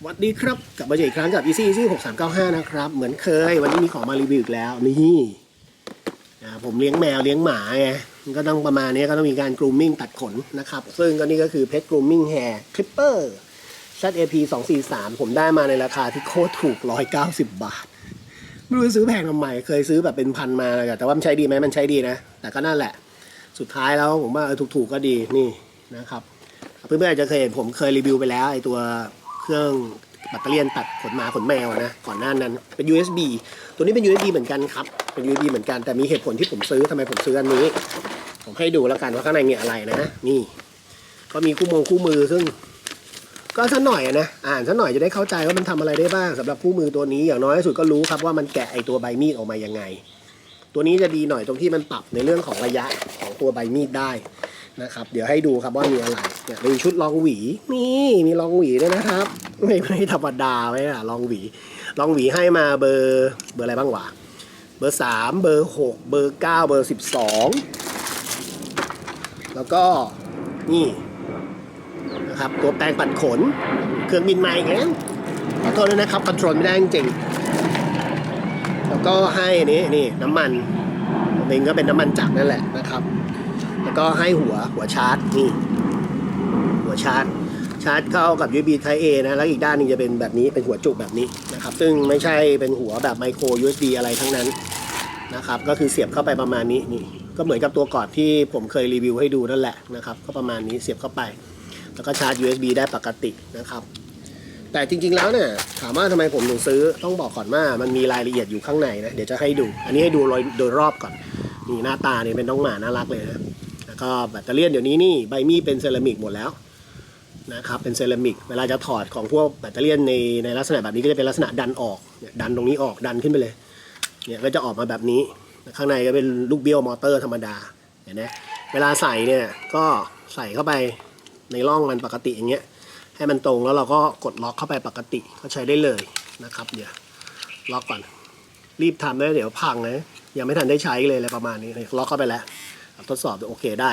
สวัสดีครับกลับมาเจออีกครั้งกับ Easy Easy 6395 นะครับ เหมือนเคย วันนี้มีของมารีวิวอีกแล้วนี่อ่าผมเลี้ยงแมวเลี้ยงหมาไงมันก็ต้องประมาณนี้ก็ต้องมีการ grooming ตัดขนนะครับ ซึ่งก็นี่ก็คือ Pet Grooming Hair Clipper ZAP 243 ผมได้มาในราคาที่โคตรถูก 190 บาท ไม่รู้ซื้อแพงทำไม เคยซื้อแบบเป็นพันมาเลยแต่ว่ามันใช้ดีไหมมันใช้ดีนะ แต่ก็นั่นแหละ สุดท้ายแล้วผมว่าเออถูกๆก็ดีนี่นะครับเพื่อนๆอาจจะเคยเห็นผมเคยรีวิวไปแล้วไอตัว เครื่องแบตเตอรี่ตัดขนหมาขนแมวนะก่อนหน้านั้นเป็น USB ตัวนี้เป็น USB เหมือนกันครับเป็น USB เหมือนกันแต่มีเหตุผลที่ผมซื้อทำไมผมซื้ออันนี้ ผมให้ดูแล้วกันว่าข้างในมีอะไรนะนี่ ก็มีคู่มงคู่มือซึ่ง ก็สักหน่อยนะอ่านสักหน่อยจะได้เข้าใจว่ามันทำอะไรได้บ้างสำหรับคู่มือตัวนี้อย่างน้อยที่สุดก็รู้ครับว่ามันแกะไอตัวใบมีดออกมายังไง ตัวนี้จะดีหน่อยตรงที่มันปรับในเรื่องของระยะของตัวใบมีดได้ นะครับ เดี๋ยวให้ดูครับว่ามีอะไรเนี่ยมีชุดรองหวีนี่มีรองหวีด้วยนะครับ ไม่ไม่ธรรมดาไว้อะรองหวีรองหวีให้มาเบอร์เบอร์อะไรบ้างวะเบอร์สามเบอร์หกเบอร์เก้าเบอร์สิบสองแล้วก็นี่นะครับตัวแปรงปัดขน เครื่องบินใหม่อีกแล้วขอโทษด้วยนะครับคอนโทรลไม่ได้จริงแล้วก็ให้นี่นี่น้ำมันเองก็เป็นน้ำมันจักรนั่นแหละนะครับ ก็ให้หัวหัวชาร์จนี่หัวชาร์จชาร์จเข้ากับ USB Type A นะแล้วอีกด้านหนึงจะเป็นแบบนี้เป็นหัวจุกแบบนี้นะครับซึ่งไม่ใช่เป็นหัวแบบไมโคร USB อะไรทั้งนั้นนะครับก็คือเสียบเข้าไปประมาณนี้นี่ก็เหมือนกับตัวกอนที่ผมเคยรีวิวให้ดูนั่นแหละนะครับก็ประมาณนี้เสียบเข้าไป แล้วก็ชาร์จ USB ได้ปกตินะครับ แต่จริงๆแล้วเนี่ยถามว่าทำไมผมถึงซื้อต้องบอกก่อนว่ามันมีรายละเอียดอยู่ข้างในนะเดี๋ยวจะให้ดู อันนี้ให้ดูโดยโดยรอบก่อนนี่หน้าตาเนี่ยเป็นน้องหมาน่ารักเลยนะ แล้วก็แบตเตอรี่เดี๋ยวนี้นี่ใบมีดเป็นเซรามิกหมดแล้วนะครับเป็นเซรามิกเวลาจะถอดของพวกแบตเตอรี่ในในลักษณะแบบนี้ก็จะเป็นลักษณะดันออกเนี่ยดันตรงนี้ออกดันขึ้นไปเลยเนี่ยก็จะออกมาแบบนี้ข้างในก็เป็นลูกเบี้ยวมอเตอร์ธรรมดาเห็นไหมเวลาใส่เนี่ยก็ใส่เข้าไปในร่องมันปกติอย่างเงี้ยให้มันตรงแล้วเราก็กดล็อกเข้าไปปกติก็ใช้ได้เลยนะครับเดี๋ยวล็อกก่อนรีบทำเลยเดี๋ยวพังนะยังไม่ทันได้ใช้เลยอะไรประมาณนี้ล็อกเข้าไปแล้ว ทดสอบโอเคได้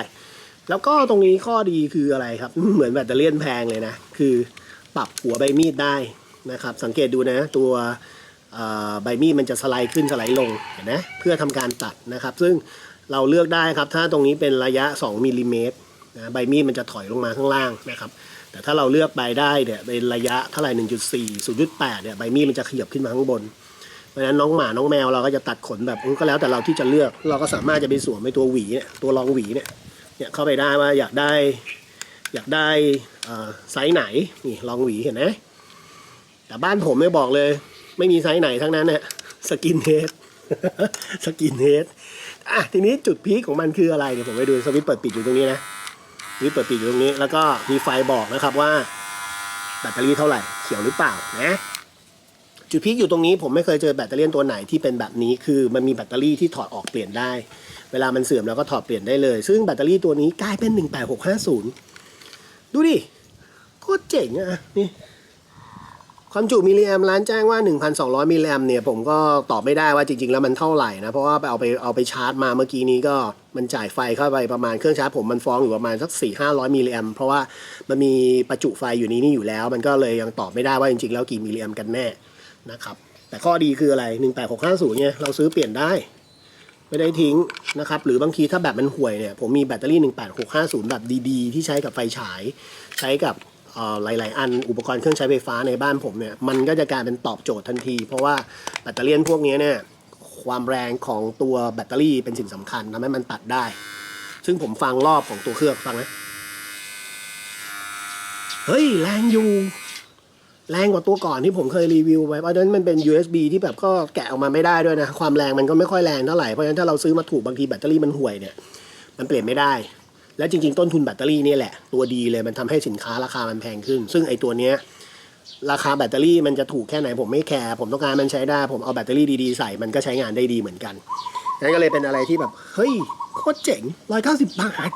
แล้วก็ตรงนี้ข้อดีคืออะไรครับ เหมือนแบตเตอรี่แพงเลยนะ คือปรับหัวใบมีดได้นะครับ สังเกตดูนะตัวใบมีดมันจะสไลด์ขึ้นสไลด์ลงเห็นไหมเพื่อทำการตัดนะครับ ซึ่งเราเลือกได้ครับ ถ้าตรงนี้เป็นระยะ 2มิลลิเมตรนะใบมีดมันจะถอยลงมาข้างล่างนะครับ แต่ถ้าเราเลือกใบได้เนี่ยเป็นระยะเท่าไหร่1.4 0.8เนี่ยใบมีดมันจะขยับขึ้นมาข้างบน เพราะฉะนั้นน้องหมาน้องแมวเราก็จะตัดขนแบบก็แล้วแต่เราที่จะเลือก เราก็สามารถจะไปสวมในตัวหวีเนี่ยตัวรองหวีเนี่ยเนี่ยเข้าไปได้ว่าอยากได้อยากได้ไซส์ไหนนี่รองหวีเห็นไหมแต่บ้านผมไม่บอกเลย ไม่มีไซส์ไหนทั้งนั้นเนี่ยสกินเฮดสกินเฮดอะทีนี้จุดพีคของมันคืออะไรเดี๋ยวผมไปดูสวิตช์เปิดปิดอยู่ตรงนี้นะนี่เปิดปิดอยู่ตรงนี้ แล้วก็มีไฟบอกนะครับว่าแบตเตอรี่เท่าไหร่เขียวหรือเปล่านะ จุดพีคอยู่ตรงนี้ผมไม่เคยเจอแบตเตอรี่ตัวไหนที่เป็นแบบนี้คือมันมีแบตเตอรี่ที่ถอดออกเปลี่ยนได้ เวลามันเสื่อมเราก็ถอดเปลี่ยนได้เลย ซึ่งแบตเตอรี่ตัวนี้กลายเป็น 18650 ดูดิโคตรเจ๋งอะนี่ความจุมิลลิแอมร้านแจ้งว่า 1,200 มิลลิแอมเนี่ยผมก็ตอบไม่ได้ว่าจริง ๆ แล้วมันเท่าไหร่นะ เพราะว่าไปเอาไปเอาไปชาร์จมาเมื่อกี้นี้ก็มันจ่ายไฟเข้าไปประมาณเครื่องชาร์จผมมันฟ้องอยู่ประมาณสัก 4 500 มิลลิแอมเพราะว่ามันมีประจุไฟอยู่นี้นี่อยู่แล้ว มันก็เลยยังตอบไม่ได้ว่าจริง ๆ แล้วกี่มิลลิแอมกันแน่ นะครับ แต่ข้อดีคืออะไร 18650เนี่ยเราซื้อเปลี่ยนได้ ไม่ได้ทิ้งนะครับ หรือบางทีถ้าแบบมันห่วยเนี่ย ผมมีแบตเตอรี่ 18650 แบบดีๆ ที่ใช้กับไฟฉาย ใช้กับหลาย ๆ อันอุปกรณ์เครื่องใช้ไฟฟ้าในบ้านผมเนี่ย มันก็จะกลายเป็นตอบโจทย์ทันที เพราะว่าแบตเตอรี่พวกนี้เนี่ยความแรงของตัวแบตเตอรี่เป็นสิ่งสำคัญทำให้มันตัดได้ ซึ่งผมฟังรอบของตัวเครื่องฟังนะ เฮ้ย แรงอยู่ แรงกว่าตัวก่อนที่ผมเคยรีวิวไว้เพราะฉะนั้นมันเป็น USB ที่แบบก็แกะออกมาไม่ได้ด้วยนะ ความแรงมันก็ไม่ค่อยแรงเท่าไหร่ เพราะฉะนั้นถ้าเราซื้อมาถูกบางทีแบตเตอรี่มันห่วยเนี่ย มันเปลี่ยนไม่ได้ และจริง ๆ ต้นทุนแบตเตอรี่นี่แหละ ตัวดีเลยมันทำให้สินค้าราคามันแพงขึ้น ซึ่งไอ้ตัวเนี้ยราคาแบตเตอรี่มันจะถูกแค่ไหนผมไม่แคร์ผมต้องการมันใช้ได้ ผมเอาแบตเตอรี่ดีๆใส่มันก็ใช้งานได้ดีเหมือนกันนั่นก็เลยเป็นอะไรที่แบบเฮ้ยโคตรเจ๋งร้อยเก้าสิบาท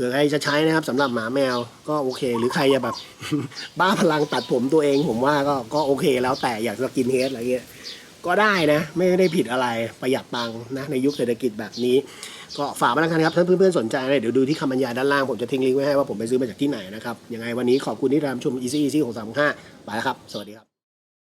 ผื่อใครจะใช้นะครับสำหรับหมาแมวก็โอเค หรือใครจะแบบ บ้าพลังตัดผมตัวเองผมว่าก็ก็โอเคแล้วแต่อยากจะกินเฮดอะไรเงี้ยก็ได้นะ ไม่ได้ผิดอะไรประหยัดตังค์นะในยุคเศรษฐกิจแบบนี้ ก็ฝากมาแล้วกันครับถ้าเพื่อนๆสนใจเดี๋ยวดูที่คำบรรยายด้านล่างผมจะทิ้งลิงก์ไว้ให้ว่าผมไปซื้อมาจากที่ไหนนะครับยังไงวันนี้ขอบคุณที่ตามชม Easy Easy 635ไปแล้วครับ สวัสดีครับ